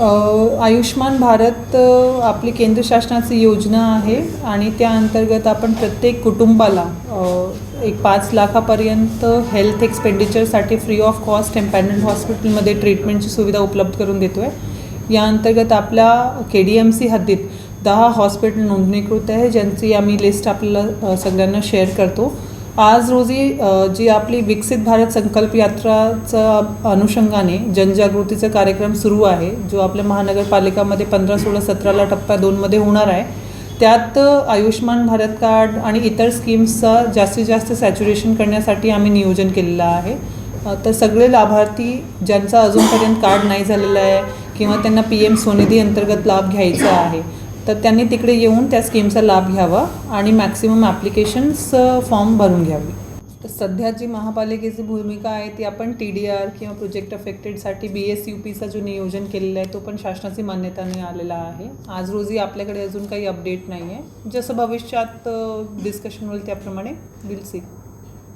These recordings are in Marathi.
आयुष्मान भारत आपली केंद्र शासनाची योजना आहे आणि त्या अंतर्गत आपण प्रत्येक कुटुंबाला एक पाच लाखापर्यंत हेल्थ एक्सपेंडिचरसाठी फ्री ऑफ कॉस्ट एम्पॅनंट हॉस्पिटलमध्ये ट्रीटमेंटची सुविधा उपलब्ध करून देतो आहे या अंतर्गत आपल्या के डी एम सी हद्दीत दहा हॉस्पिटल नोंदणीकृत आहे ज्यांची आम्ही लिस्ट आपल्याला सगळ्यांना शेअर करतो. आज रोजी जी आपली विकसित भारत संकल्प यात्राचा अनुषंगाने जनजागृतीचा कार्यक्रम सुरू आहे जो आपल्या महानगरपालिकामध्ये पंधरा सोळा सतराला टप्प्या दोनमध्ये होणार आहे त्यात आयुष्मान भारत कार्ड आणि इतर स्कीम्सचा जास्तीत जास्त सॅच्युरेशन करण्यासाठी आम्ही नियोजन केलेलं आहे. तर सगळे लाभार्थी ज्यांचा अजूनपर्यंत कार्ड नाही झालेलं आहे किंवा त्यांना पी एम स्वनिधी अंतर्गत लाभ घ्यायचा आहे तर त्यांनी तिकडे येऊन त्या स्कीमचा लाभ घ्यावा आणि मॅक्सिमम ॲप्लिकेशन्स फॉर्म भरून घ्यावे. तर सध्या जी महापालिकेची भूमिका आहे ती आपण टी डी आर किंवा प्रोजेक्ट अफेक्टेडसाठी बी एस यू पीचा जो नियोजन केलेला आहे तो पण शासनाची मान्यताने आलेला आहे. आज रोजी आपल्याकडे अजून काही अपडेट नाही आहे जसं भविष्यात डिस्कशन होईल त्याप्रमाणे विल सी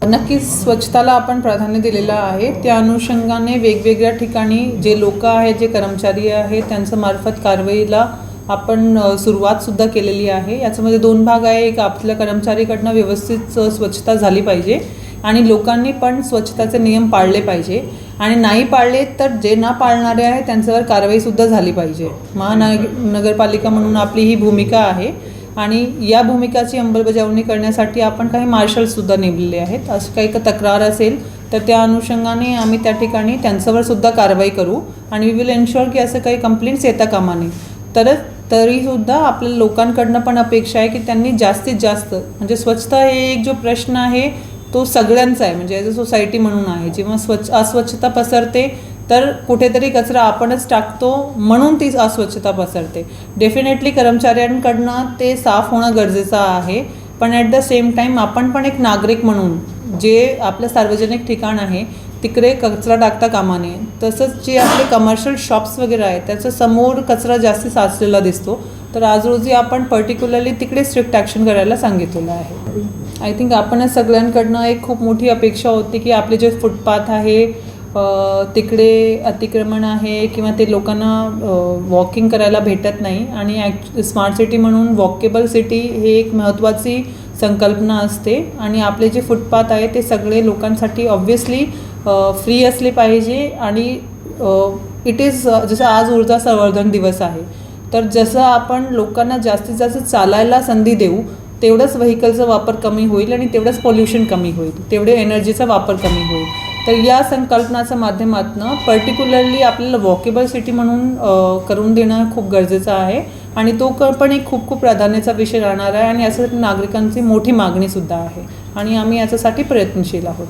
नक्कीच स्वच्छताला आपण प्राधान्य दिलेलं आहे. त्या अनुषंगाने वेगवेगळ्या ठिकाणी जे लोक आहेत जे कर्मचारी आहेत त्यांचं मार्फत कारवाईला आपण सुरुवातसुद्धा केलेली आहे. याच्यामध्ये दोन भाग आहे. एक आपल्या कर्मचारीकडनं व्यवस्थित स्वच्छता झाली पाहिजे आणि लोकांनी पण स्वच्छताचे नियम पाळले पाहिजे. आणि नाही पाळले तर जे ना पाळणारे आहे त्यांच्यावर कारवाईसुद्धा झाली पाहिजे. महानग नगरपालिका म्हणून आपली ही भूमिका आहे. आणि या भूमिकाची अंमलबजावणी करण्यासाठी आपण काही मार्शल्ससुद्धा नेमलेले आहेत. असं काही तक्रार असेल तर त्या अनुषंगाने आम्ही त्या ठिकाणी त्यांच्यावर सुद्धा कारवाई करू. आणि वी विल एन्शुअर की असं काही कंप्लेंट्स येता कामा नये. तरच तरीसुद्धा आपल्या लोकांकडनं पण अपेक्षा आहे की त्यांनी जास्तीत जास्त म्हणजे स्वच्छता हे एक जो प्रश्न आहे तो सगळ्यांचा आहे. म्हणजे ॲज अ सोसायटी म्हणून आहे. जेव्हा स्वच्छ अस्वच्छता पसरते तर कुठेतरी कचरा आपणच टाकतो म्हणून ती अस्वच्छता पसरते. डेफिनेटली कर्मचाऱ्यांकडनं ते साफ होणं गरजेचं आहे. पण ॲट द सेम टाईम आपण पण एक नागरिक म्हणून जे आपलं सार्वजनिक ठिकाण आहे तिकडे कचरा टाकता कामा नये तसंच जे आपले कमर्शियल शॉप्स वगैरे आहेत त्याचं समोर कचरा जास्त साचलेला दिसतो. तर आज रोजी आपण पर्टिक्युलरली तिकडे स्ट्रिक्ट ॲक्शन करायला सांगितलेलं आहे. आय थिंक आपण सगळ्यांकडनं एक खूप मोठी अपेक्षा होती की आपले जे फुटपाथ आहे तिकडे अतिक्रमण आहे किंवा ते लोकांना वॉकिंग करायला भेटत नाही. आणि ॲक् स्मार्ट सिटी म्हणून वॉकेबल सिटी हे एक महत्त्वाची संकल्पना असते. आणि आपले जे फुटपाथ आहे ते सगळे लोकांसाठी ऑब्व्हियसली फ्री असली पाहिजे आणि इट इज जसं आज ऊर्जा संवर्धन दिवस आहे तर जसं आपण लोकांना जास्तीत जास्त चालायला संधी देऊ तेवढंच व्हेकलचा वापर कमी होईल आणि तेवढंच पोल्युशन कमी होईल तेवढे एनर्जीचा वापर कमी होईल. तर या संकल्पनाच्या माध्यमातून पर्टिक्युलरली आपल्याला वॉकेबल सिटी म्हणून करून देणं खूप गरजेचं आहे आणि तो क पण एक खूप खूप प्राधान्याचा विषय राहणार आहे आणि यासाठी नागरिकांची मोठी मागणीसुद्धा आहे आणि आम्ही याच्यासाठी प्रयत्नशील आहोत.